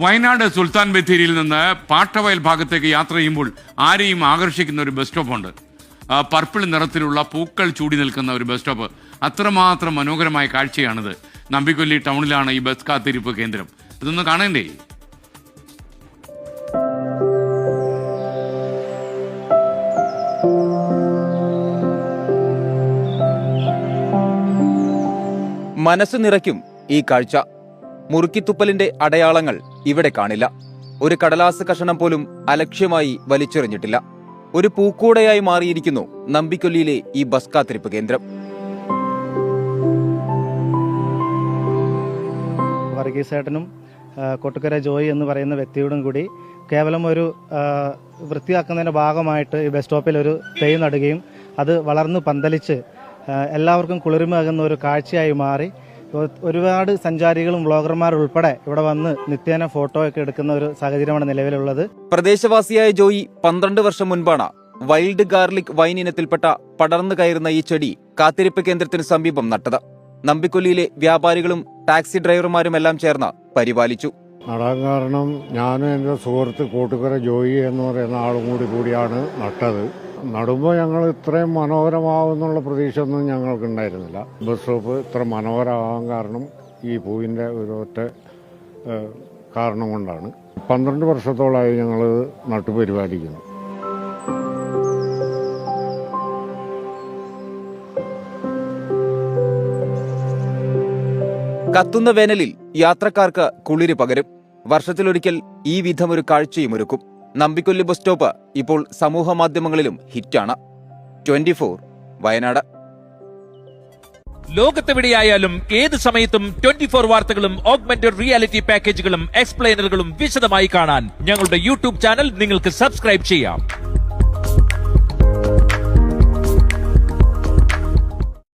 വയനാട് സുൽത്താൻ ബത്തേരിയിൽ നിന്ന് പാട്ടവയൽ ഭാഗത്തേക്ക് യാത്ര ചെയ്യുമ്പോൾ ആരെയും ആകർഷിക്കുന്ന ഒരു ബസ് സ്റ്റോപ്പുണ്ട് പർപ്പിൾ നിറത്തിലുള്ള പൂക്കൾ ചൂടി നിൽക്കുന്ന ഒരു ബസ് സ്റ്റോപ്പ്. അത്രമാത്രം മനോഹരമായ കാഴ്ചയാണിത്. നമ്പിക്കൊല്ലി ടൗണിലാണ് ഈ ബസ് കാത്തിരിപ്പ് കേന്ദ്രം. ഇതൊന്ന് കാണണ്ടേ? മനസ്സ് നിറയ്ക്കും ഈ കാഴ്ച. മുറുക്കിത്തുപ്പലിന്റെ അടയാളങ്ങൾ ഇവിടെ കാണില്ല. ഒരു കടലാസ് കഷണം പോലും അലക്ഷ്യമായി വലിച്ചെറിഞ്ഞിട്ടില്ല. ഒരു പൂക്കൂടയായി മാറിയിരിക്കുന്നു നമ്പിക്കൊല്ലിയിലെ ഈ ബസ് കാത്തിരിപ്പ് കേന്ദ്രം. വർഗീസേട്ടനും കൊട്ടുക്കര ജോയി എന്ന് പറയുന്ന വ്യക്തിയോടും കൂടി കേവലം ഒരു വൃത്തിയാക്കുന്നതിന്റെ ഭാഗമായിട്ട് ഈ ബസ് സ്റ്റോപ്പിൽ ഒരു തൈ നടുകയും അത് വളർന്നു പന്തലിച്ച് എല്ലാവർക്കും കുളിർമയാകുന്ന ഒരു കാഴ്ചയായി മാറി. ഒരുപാട് സഞ്ചാരികളും വ്ളോഗർമാരും ഉൾപ്പെടെ ഇവിടെ വന്ന് നിത്യേന ഫോട്ടോ ഒക്കെ എടുക്കുന്ന ഒരു സാഹചര്യമാണ് നിലവിലുള്ളത്. പ്രദേശവാസിയായ ജോയി പന്ത്രണ്ട് വർഷം മുൻപാണ് വൈൽഡ് ഗാർലിക് വൈൻ ഇനത്തിൽപ്പെട്ട പടർന്നു കയറുന്ന ഈ ചെടി കാത്തിരിപ്പ് കേന്ദ്രത്തിന് സമീപം നട്ടത്. നമ്പിക്കൊല്ലിയിലെ വ്യാപാരികളും ടാക്സി ഡ്രൈവർമാരും എല്ലാം ചേർന്ന് പരിപാലിച്ചു. നടാൻ കാരണം ഞാനും എന്റെ സുഹൃത്ത് കൂട്ടുകര ജോയി എന്ന് പറയുന്ന ആളും കൂടി കൂടിയാണ് നട്ടത്. നടുമ്പോൾ ഞങ്ങൾ ഇത്രയും മനോഹരമാവുന്നുള്ള പ്രതീക്ഷ ഒന്നും ഞങ്ങൾക്കുണ്ടായിരുന്നില്ല. ബസ് സ്റ്റോപ്പ് ഇത്ര മനോഹരമാകാൻ കാരണം ഈ പൂവിന്റെ ഒരു ഒറ്റ കാരണം കൊണ്ടാണ്. പന്ത്രണ്ട് വർഷത്തോളമായി ഞങ്ങൾ നട്ടു പരിപാലിക്കുന്നു കത്തുന്ന വേനലിൽ യാത്രക്കാർക്ക് കുളിര് പകരും. വർഷത്തിലൊരിക്കൽ ഈ വിധം ഒരു കാഴ്ചയും ഒരുക്കും. നമ്പിക്കൊല്ലി ബസ് സ്റ്റോപ്പ് ഇപ്പോൾ സമൂഹ മാധ്യമങ്ങളിലും ഹിറ്റാണ്. Twenty four Wayanad. ലോകത്തെവിടെയായാലും ഏത് സമയത്തും ട്വന്റി ഫോർ വാർത്തകളും ഓഗ്മെന്റഡ് റിയാലിറ്റി പാക്കേജുകളും എക്സ്പ്ലെയിനറുകളും വിശദമായി കാണാൻ ഞങ്ങളുടെ യൂട്യൂബ് ചാനൽ നിങ്ങൾക്ക് സബ്സ്ക്രൈബ് ചെയ്യാം.